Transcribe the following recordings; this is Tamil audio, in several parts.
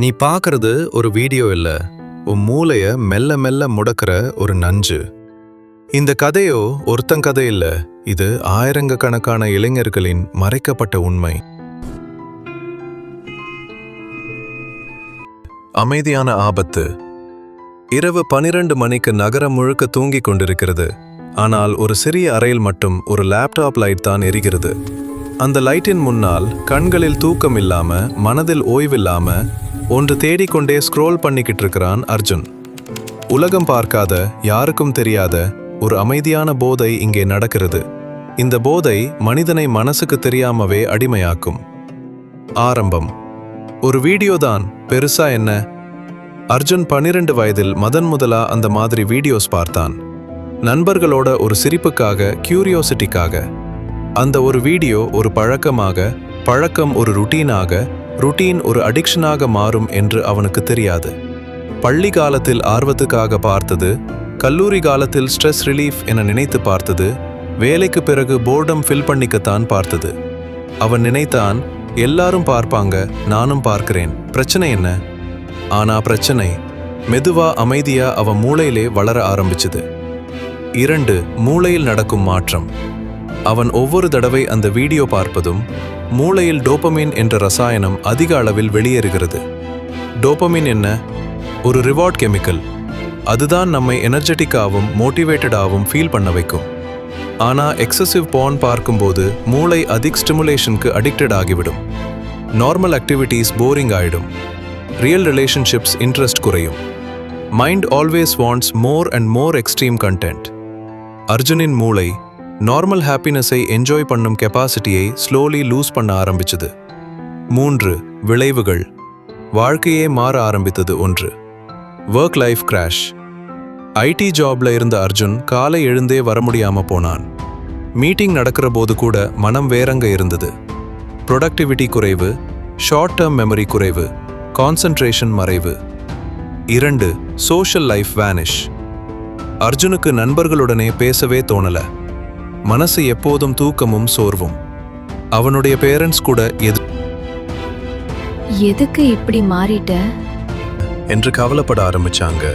நீ பார்க்கறது ஒரு வீடியோ இல்லை. உன் மூளைய மெல்ல மெல்ல முடக்கிற ஒரு நஞ்சு. இந்த கதையோ ஒருத்தன் கதை இல்லை. இது ஆயிரங்கக்கணக்கான இளைஞர்களின் மறைக்கப்பட்ட உண்மை. அமைதியான ஆபத்து. இரவு பனிரெண்டு மணிக்கு நகரம் முழுக்க தூங்கிக் கொண்டிருக்கிறது. ஆனால் ஒரு சிறிய அறையில் மட்டும் ஒரு லேப்டாப் லைட் தான் எரிகிறது. அந்த லைட்டின் முன்னால் கண்களில் தூக்கம் இல்லாம மனதில் ஓய்வில்லாம ஒன்று தேடிக்கொண்டே ஸ்க்ரோல் பண்ணிக்கிட்டு இருக்கிறான் அர்ஜுன். உலகம் பார்க்காத யாருக்கும் தெரியாத ஒரு அமைதியான போதை இங்கே நடக்கிறது. இந்த போதை மனிதனை மனசுக்கு தெரியாமவே அடிமையாக்கும். ஆரம்பம். ஒரு வீடியோ தான் பெருசா என்ன? அர்ஜுன் பன்னிரண்டு வயதில் முதன் முதலா அந்த மாதிரி வீடியோஸ் பார்த்தான். நண்பர்களோட ஒரு சிரிப்புக்காக கியூரியோசிட்டிக்காக அந்த ஒரு வீடியோ ஒரு பழக்கமாக பழக்கம் ஒரு ருட்டீனாக ருட்டீன் ஒரு அடிக்ஷனாக மாறும் என்று அவனுக்கு தெரியாது. பள்ளி காலத்தில் ஆர்வத்துக்காக பார்த்தது கல்லூரி காலத்தில் ஸ்ட்ரெஸ் ரிலீஃப் என நினைத்து பார்த்தது வேலைக்கு பிறகு போர்டம் ஃபில் பண்ணிக்கத்தான் பார்த்தது. அவன் நினைத்தான் எல்லாரும் பார்ப்பாங்க நானும் பார்க்கிறேன் பிரச்சனை என்ன? ஆனா பிரச்சனை மெதுவா அமைதியா அவன் மூளையிலே வளர ஆரம்பிச்சது. இரண்டு மூளையில் நடக்கும் மாற்றம். அவன் ஒவ்வொரு தடவை அந்த வீடியோ பார்ப்பதும் மூளையில் டோபமின் என்ற ரசாயனம் அதிக அளவில் வெளியேறுகிறது. டோபமின் என்ன? ஒரு ரிவார்ட் கெமிக்கல் அதுதான் நம்மை எனர்ஜெட்டிக்காகவும் மோட்டிவேட்டடாகவும் ஃபீல் பண்ண வைக்கும். ஆனால் எக்ஸசிவ் போன் பார்க்கும்போது மூளை அதிக் ஸ்டிமுலேஷனுக்கு அடிக்டட் ஆகிவிடும். நார்மல் ஆக்டிவிட்டீஸ் போரிங் ஆகிடும் ரியல் ரிலேஷன்ஷிப்ஸ் இன்ட்ரெஸ்ட் குறையும். Mind always wants more and more extreme content அர்ஜுனின் மூளை நார்மல் ஹாப்பினஸை என்ஜாய் பண்ணும் கெப்பாசிட்டியை ஸ்லோலி லூஸ் பண்ண ஆரம்பிச்சது. மூன்று விளைவுகள். வாழ்க்கையே மாற ஆரம்பித்தது ஒன்று. ஒர்க் லைஃப் கிராஷ் ஐடி ஜாப்ல இருந்த அர்ஜுன் காலை எழுந்தே வர முடியாம போனான். மீட்டிங் நடக்கிற போது கூட மனம் வேறங்க இருந்தது. ப்ரொடக்டிவிட்டி குறைவு ஷார்ட் டேர்ம் மெமரி குறைவு கான்சன்ட்ரேஷன் மறைவு. இரண்டு சோஷியல் லைஃப் வேனிஷ் அர்ஜுனுக்கு நண்பர்களுடனே பேசவே தோணலை. மனசு எப்போதும் தூக்கமும் சோர்வும். அவனுடைய பேரண்ட்ஸ் கூட எது எதுக்கு இப்படி மாறிட்ட? என்று கவலைப்பட ஆரம்பிச்சாங்க.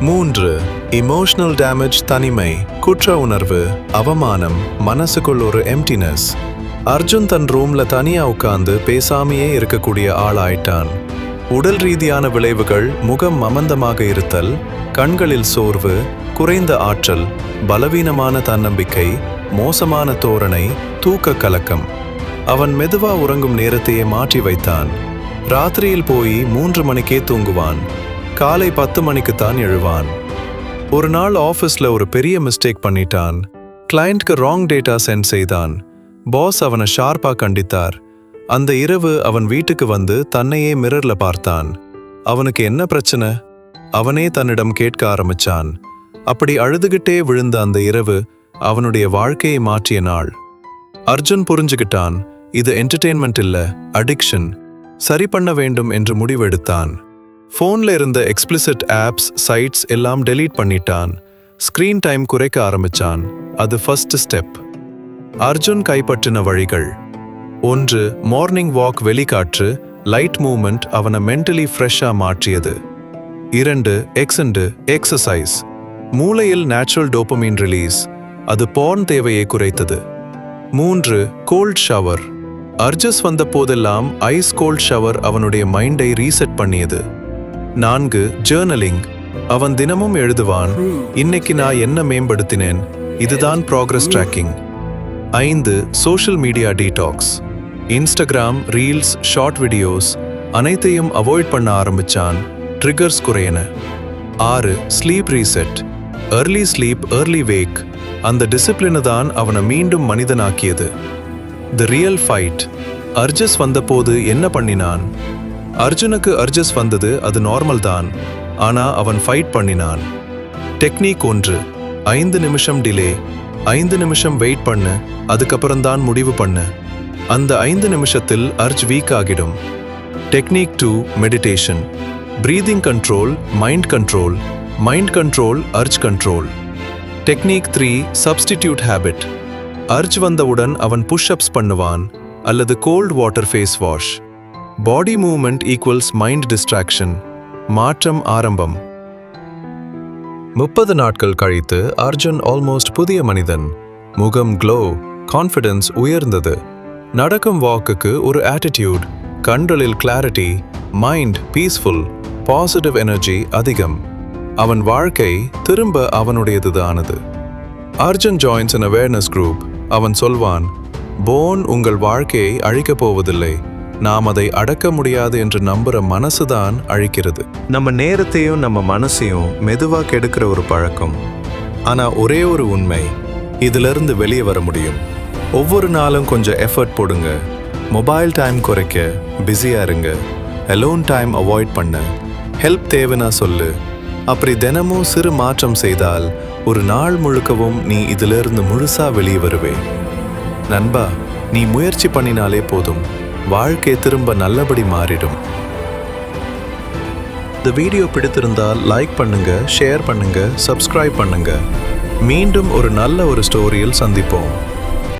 மூன்று இமோஷனல் டேமேஜ் தனிமை குற்ற உணர்வு அவமானம் மனசுக்குள் ஒரு எம்டினஸ் அர்ஜுன் தன் ரூம்ல தனியா உட்கார்ந்து பேசாமையே இருக்கக்கூடிய ஆளாயிட்டான். உடல் ரீதியான விளைவுகள் முகம் மமந்தமாக இருத்தல் கண்களில் சோர்வு குறைந்த ஆற்றல் பலவீனமான தன்னம்பிக்கை மோசமான தோரணை தூக்க கலக்கம். அவன் மெதுவா உறங்கும் நேரத்தையே மாற்றி வைத்தான். ராத்திரியில் போய் மூன்று மணிக்கே தூங்குவான். காலை பத்து மணிக்குத்தான் எழுவான். ஒரு நாள் ஆஃபீஸில் ஒரு பெரிய மிஸ்டேக் பண்ணிட்டான். கிளையண்ட்க்கு ராங் டேட்டா சென்ட் செய்தான். பாஸ் அவனை ஷார்ப்பாக கண்டித்தார். அந்த இரவு அவன் வீட்டுக்கு வந்து தன்னையே மிரர்ல பார்த்தான். அவனுக்கு என்ன பிரச்சனை? அவனே தன்னிடம் கேட்க ஆரம்பிச்சான். அப்படி அழுதுகிட்டே விழுந்த அந்த இரவு அவனுடைய வாழ்க்கையை மாற்றிய நாள். அர்ஜுன் புரிஞ்சுகிட்டான் இது என்டர்டெயின்மெண்ட் இல்ல அடிக்ஷன் சரி பண்ண வேண்டும் என்று முடிவெடுத்தான் ஃபோன்ல இருந்த எக்ஸ்பிளிசிட் ஆப்ஸ் சைட்ஸ் எல்லாம் டெலீட் பண்ணிட்டான். ஸ்கிரீன் டைம் குறைக்க ஆரம்பிச்சான். அது ஃபர்ஸ்ட் ஸ்டெப் அர்ஜுன் கைப்பற்றின வழிகள். ஒன்று மார்னிங் வாக் வெளிக்காற்று லைட் மூமெண்ட் அவனை மென்டலி ஃப்ரெஷ்ஷாக மாற்றியது. இரண்டு எக்ஸண்டு எக்ஸசைஸ் மூளையில் நேச்சுரல் டோபமீன் ரிலீஸ் அது போர்ன் தேவையை குறைத்தது. மூன்று கோல்ட் ஷவர் அர்ஜஸ் வந்த போதெல்லாம் ஐஸ் கோல்ட் ஷவர் அவனுடைய மைண்டை ரீசெட் பண்ணியது. நான்கு ஜேர்னலிங் அவன் தினமும் எழுதுவான் இன்னைக்கு நான் என்ன மேம்படுத்தினேன்? இதுதான் ப்ராக்ரஸ் ட்ராக்கிங் ஐந்து social media detox Instagram reels short videos அனைத்தையும் அவாய்ட் பண்ண ஆரம்பிச்சான் ட்ரிகர்ஸ் குறையன. ஆறு sleep reset. Early sleep early wake அந்த டிசிப்ளினு தான் அவனை மீண்டும் மனிதனாக்கியது. தி ரியல் ஃபைட் அர்ஜஸ் வந்தபோது என்ன பண்ணினான்? அர்ஜுனுக்கு அர்ஜஸ் வந்தது அது நார்மல் தான். ஆனா அவன் ஃபைட் பண்ணினான். டெக்னிக் ஒன்று. ஐந்து நிமிஷம் டிலே ஐந்து நிமிஷம் வெயிட் பண்ணு. அதுக்கப்புறம் தான் முடிவு பண்ணு. அந்த ஐந்து நிமிஷத்தில் அர்ஜ் வீக் ஆகிடும். Technique two meditation breathing control mind control mind control urge control technique three substitute habit urge வந்தவுடன் அவன் புஷ்அப்ஸ் பண்ணுவான் அல்லது cold water face wash body movement equals mind distraction மாற்றம் ஆரம்பம். முப்பது நாட்கள் கழித்து அர்ஜுன் ஆல்மோஸ்ட் புதிய மனிதன். முகம் க்ளோ கான்ஃபிடன்ஸ் உயர்ந்தது. நடக்கும் வாக்குக்கு ஒரு ஆட்டிடியூட் கண்களில் clarity mind peaceful positive energy அதிகம். அவன் வாழ்க்கை திரும்ப அவனுடையதுதானது. Arjun joins an awareness group அவன் சொல்வான் போன் உங்கள் வாழ்க்கையை அழிக்கப் போவதில்லை. நாம் அதை அடக்க முடியாது என்று நம்புற மனசுதான் அழிக்கிறது. நம்ம நேரத்தையும் நம்ம மனசையும் மெதுவாக கெடுக்கிற ஒரு பழக்கம். ஆனால் ஒரே ஒரு உண்மை இதிலிருந்து வெளியே வர முடியும். ஒவ்வொரு நாளும் கொஞ்சம் எஃபர்ட் போடுங்க. மொபைல் டைம் குறைக்க பிஸியாக இருங்க. அலோன் டைம் அவாய்ட் பண்ண. ஹெல்ப் தேவைன்னா சொல்லு. அப்படி தினமும் சிறு மாற்றம் செய்தால் ஒரு நாள் முழுக்கவும் நீ இதிலிருந்து முழுசாக வெளியே வருவே. நண்பா நீ முயற்சி பண்ணினாலே போதும். வாழ்க்கை திரும்ப நல்லபடி மாறிடும். இந்த வீடியோ பிடித்திருந்தால் லைக் பண்ணுங்க ஷேர் பண்ணுங்க சப்ஸ்கிரைப் பண்ணுங்க. மீண்டும் ஒரு நல்ல ஒரு ஸ்டோரியில் சந்திப்போம்.